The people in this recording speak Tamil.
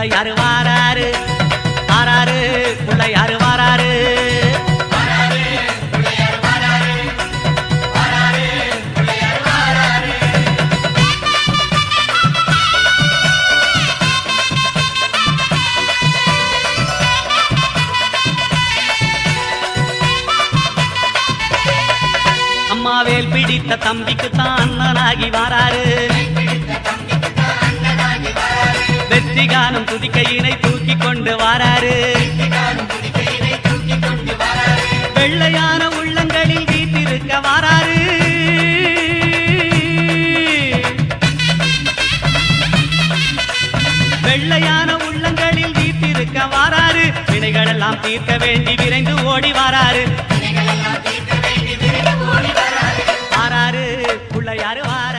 பிள்ளையாரு வாராரு? வாராரு பிள்ளையாரு வாராரு? அம்மாவேல் பிடித்த தம்பிக்கு தான் அண்ணனாகி வாராரு. வெற்றி துதிக்கையினை தூக்கி கொண்டு வாராரு. வெள்ளையான உள்ளங்களில் வீட்டிருக்க வாராரு. வெள்ளையான உள்ளங்களில் வீட்டிருக்க வாராரு. வினைகளெல்லாம் தீர்க்க வேண்டி விரைந்து ஓடி வாராரு. வாராரு பிள்ளையாரு வாராரு.